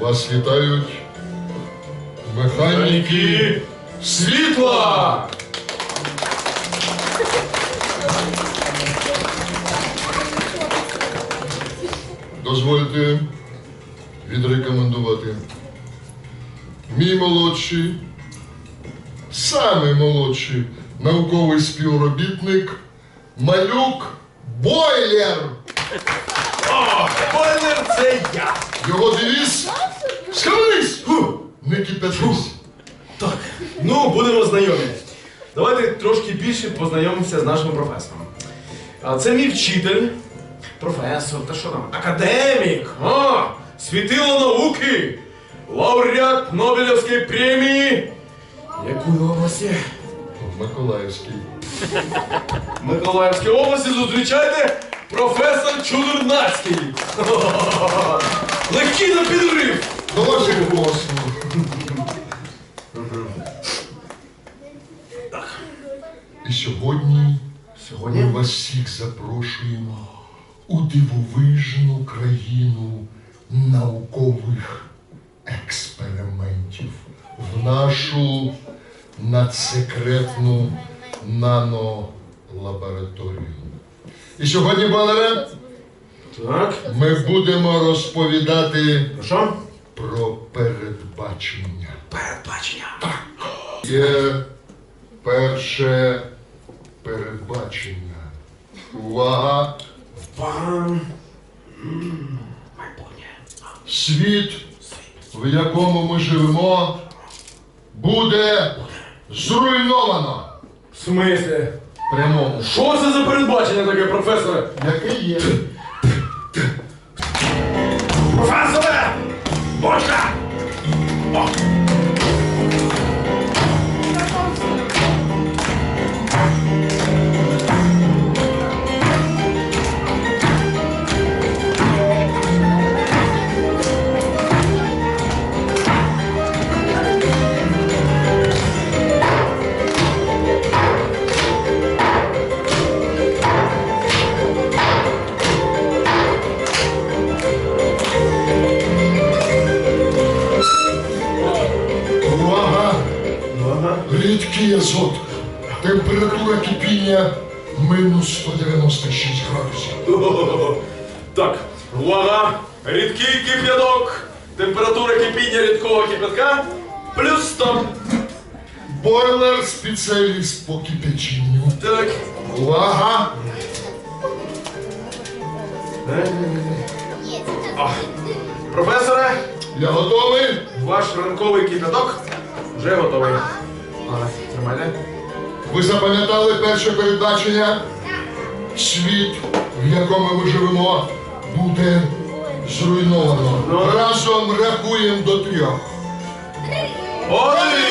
Вас вітають механіки світла! Дозвольте відрекомендувати. Мій молодший, самий молодший науковий співробітник Малюк Бойлер. Бойлер це я. Його девіз Схаменись! Не кипятись! Так, ну будемо знайомі. Давайте трошки більше познайомимося з нашим професором. А це мій вчитель, професор, та що там? Академік, а, світило науки, лауреат Нобелівської премії. Якої області? Миколаївській. Миколаївській області зустрічайте професор Чудернацький. Легкий на підрив. До ваших послуг. І сьогодні Сьогодні? ми вас всіх запрошуємо у дивовижну країну наукових експериментів в нашу надсекретну нанолабораторію. І сьогодні, Балере, Так, ми будемо розповідати що? про передбачення. Передбачення. Є перше передбачення. Увага! Пан. Майбутнє. Світ, в якому ми живемо, буде зруйновано. В смислі? Прямому. Що це за передбачення таке, професоре? Яке є? Рідкий азот. Температура кипіння мінус 196 градусів. Так, увага! Рідкий кип'яток. Температура кипіння рідкого кип'ятка плюс 100. Бойлер спеціаліст по кипяченню. Так. Увага! Професоре, Я готовий? ваш ранковий кип'яток вже готовий. Тримайте. Ви запам'ятали перше передбачення? Світ, в якому ми живемо, буде зруйновано. Ну. Разом рахуємо до трьох. Один!